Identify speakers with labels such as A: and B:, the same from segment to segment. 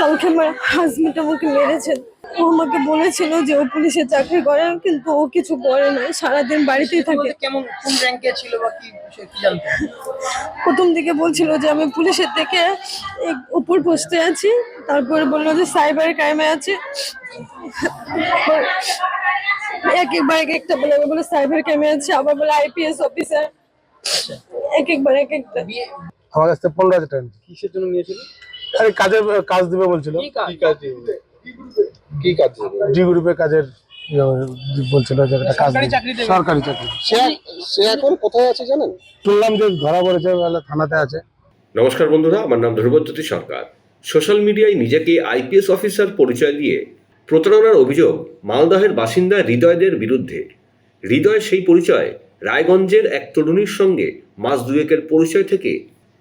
A: কালকে আমার হাজবেন্ড আমাকে মেরেছেন। ও আমাকে বলেছিল যে ও পুলিশে চাকরি করে কিন্তু ও কিছু করে না সারাদিন বাড়িতেই থাকে।
B: কেমন কোন র্যাঙ্কে ছিল বা কি
A: প্রথম দিকে বলছিল যে আমি পুলিশের থেকে এক উপর পোস্টে আছি তারপরে বলল যে সাইবার ক্রাইমে আছি। এক একবার এক একটা বলে বলে সাইবার ক্রাইমে আছে আবার বলে আইপিএস অফিসার এক একবার এক একটা।
C: আমার কাছ থেকে পনেরো হাজার টাকা।
B: কিসের জন্য নিয়েছিল?
C: আরে কাজের কাজ দিবে বলছিল।
B: কি কাজ?
D: কি কাজ
C: ডি গ্রুপের কাজের ইয়ে বলছিল যে একটা কাজ
B: সরকারি চাকরি। দেবে।
D: সে সে এখন কোথায় আছে জানেন?
C: শুনলাম যে ধরা পড়েছে থানাতে আছে।
E: নমস্কার বন্ধুরা আমার নাম ধ্রুবজ্যোতি সরকার। সোশ্যাল মিডিয়ায় নিজেকে আইপিএস অফিসার পরিচয় দিয়ে প্রতারণার অভিযোগ মালদহের বাসিন্দা হৃদয়দের বিরুদ্ধে। হৃদয় সেই পরিচয় রায়গঞ্জের এক তরুণীর সঙ্গে মাস দুয়েকের পরিচয় থেকে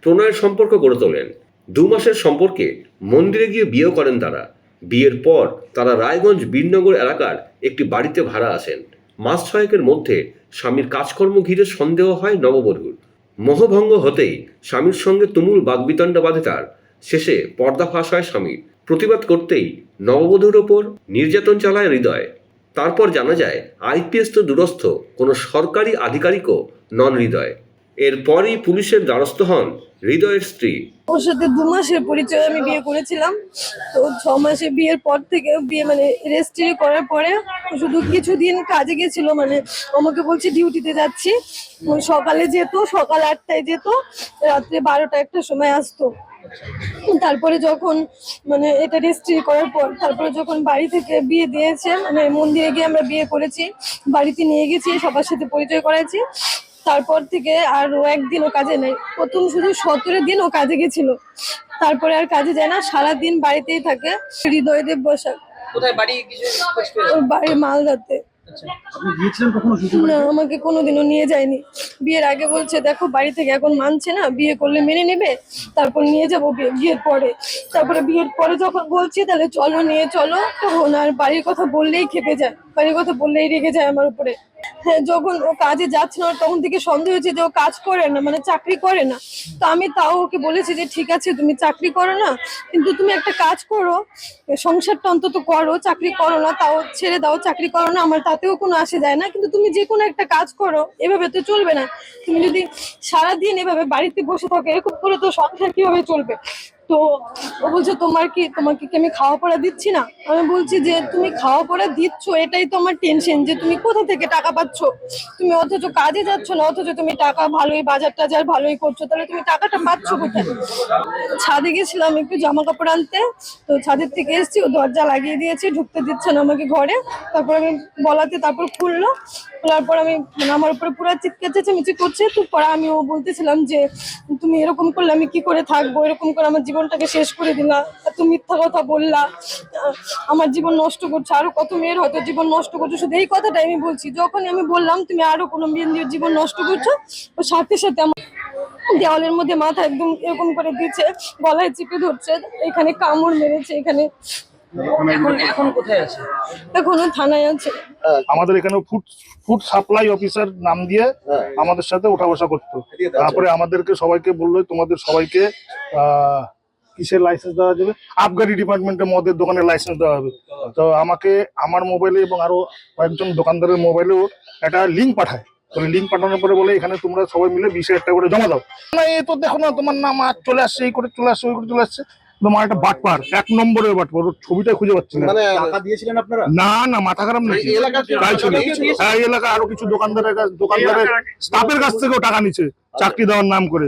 E: প্রণয়ের সম্পর্ক গড়ে তোলেন। দু মাসের সম্পর্কে মন্দিরে গিয়ে বিয়ে করেন তারা। বিয়ের পর তারা রায়গঞ্জ বীরনগর এলাকার একটি বাড়িতে ভাড়া আসেন। মাস ছয়েকের মধ্যে স্বামীর কাজকর্ম ঘিরে সন্দেহ হয় নববধূর। মোহভঙ্গ হতেই স্বামীর সঙ্গে তুমুল বাগবিতণ্ডা বাঁধে তার। শেষে পর্দা ফাঁস হয় স্বামীর। প্রতিবাদ করতেই নববধূর ওপর নির্যাতন চালায় হৃদয়। তারপর জানা যায়, আইপিএস তো দূরস্থ, কোনো সরকারি আধিকারিকও নন হৃদয়। এরপরই পুলিশের দ্বারস্থ হন হৃদয়ের স্ত্রী।
A: ওর সাথে দু মাসের পরিচয় আমি বিয়ে করেছিলাম। তো ছ মাসে বিয়ের পর থেকে বিয়ে মানে রেজিস্ট্রি করার পরে শুধু কিছুদিন কাজে গেছিল মানে আমাকে বলছে ডিউটিতে যাচ্ছি। সকালে যেত, সকাল আটটায় যেত, রাত্রে বারোটা একটা সময় আসতো। তারপরে যখন মানে এটা রেজিস্ট্রি করার পর, তারপরে যখন বাড়ি থেকে বিয়ে দিয়েছে মানে মন্দিরে গিয়ে আমরা বিয়ে করেছি, বাড়িতে নিয়ে গেছি, সবার সাথে পরিচয় করাইছি। তারপর থেকে আর ও একদিনও কাজে নেই। প্রথম শুধু সতেরো দিন ও কাজে গেছিল। তারপরে আর কাজে যায় না সারাদিন বাড়িতেই থাকে। হৃদয়দেব বসাক।
B: কোথায় বাড়ি কিছু
A: ওর বাড়ি মালদাতে।
B: আচ্ছা
A: না আমাকে কোনোদিনও নিয়ে যায়নি। বিয়ের আগে বলছে দেখো বাড়ি থেকে এখন মানছে না বিয়ে করলে মেনে নেবে তারপর নিয়ে যাব বিয়ে বিয়ের পরে। তারপরে বিয়ের পরে যখন বলছি তাহলে চলো নিয়ে চলো। তখন আর বাড়ির কথা বললেই খেপে যায় বাড়ির কথা বললেই রেগে যায় আমার উপরে। যখন ও কাজে যাচ্ছে না, তখন থেকে সন্দেহ হয়েছে যে ও কাজ করে না মানে চাকরি করে না। তো আমি তাও ওকে বলেছি যে, ঠিক আছে, তুমি চাকরি করো না, কিন্তু তুমি একটা কাজ করো, সংসারটা অন্তত করো, চাকরি করো না, তাও ছেড়ে দাও, চাকরি করো না, আমার তাতেও কোনো আসে যায় না, কিন্তু তুমি যে কোনো একটা কাজ করো, এভাবে তো চলবে না। তুমি যদি সারাদিন এভাবে বাড়িতে বসে থাকো, এরকম করে তো সংসার কীভাবে চলবে? তো ও বলছে, তোমার কি তোমাকে কি আমি খাওয়া পড়া দিচ্ছি না? আমি বলছি যে, তুমি খাওয়া পড়া দিচ্ছ, এটাই তো আমার টেনশন যে তুমি কোথা থেকে টাকা পাচ্ছ? তুমি অথচ কাজে যাচ্ছ না, অথচ তুমি টাকা ভালোই, বাজার টাজার ভালোই করছ, তাহলে তুমি টাকাটা পাচ্ছ কোথায়? ছাদে গেছিলাম একটু জামা কাপড় আনতে, তো ছাদের থেকে এসেছি, ও দরজা লাগিয়ে দিয়েছি, ঢুকতে দিচ্ছে না আমাকে ঘরে। তারপর আমি বলাতে তারপর খুললো, খোলার পর আমি মানে আমার উপরে পুরো চিৎকার, চেঁচামেচি করছে। তো পরে আমি ও বলতেছিলাম যে, তুমি এরকম করলে আমি কি করে থাকব? এরকম করে আমার জীবনটাকে শেষ করে দিলা এত মিথ্যা কথা বললা। আহ, আমার জীবন নষ্ট করছ আরও কত মেয়ের হয়তো জীবন নষ্ট করছ। শুধু এই কথাটাই আমি বলছি যখন আমি বললাম তুমি আরও কোনো মেয়ের জীবন নষ্ট করছ ও সাথে সাথে আমার দেওয়ালের মধ্যে মাথা একদম এরকম করে দিচ্ছে গলায় চেপে ধরছে এখানে কামড় মেরেছে এখানে।
B: এখন এখন কোথায় আছে?
A: এখনও থানায় আছে।
F: আমাদের এখানে ফুড ফুড সাপ্লাই অফিসার নাম দিয়ে আমাদের সাথে ওঠা বসা করতো। তারপরে আমাদেরকে সবাইকে বলল তোমাদের সবাইকে আহ, কিসের লাইসেন্স দেওয়া যাবে? আবগারি ডিপার্টমেন্টে মদের দোকানের লাইসেন্স দেওয়া হবে। তো আমাকে আমার মোবাইলে এবং আরও কয়েকজন দোকানদারের মোবাইলেও একটা লিঙ্ক পাঠায়। লিঙ্ক পাঠানোর পরে বলে এখানে তোমরা সবাই মিলে বিশ হাজার টাকা করে জমা দাও। না এই তো দেখো না তোমার নাম আজ চলে আসছে এই করে চলে আসছে ওই করে চলে আসছে। তোমার একটা বাটপার এক নম্বরের বাটপার ওর ছবিটা খুঁজে পাচ্ছি না।
D: মানে
B: দিয়েছিলেন আপনারা?
F: না না মাথা খারাপ
D: এলাকার
F: তাই ছিল। হ্যাঁ এই এলাকা আরও কিছু দোকানদারের কাছ দোকানদারের স্টাফের কাছ থেকেও টাকা নিচ্ছে চাকরি দেওয়ার নাম করে।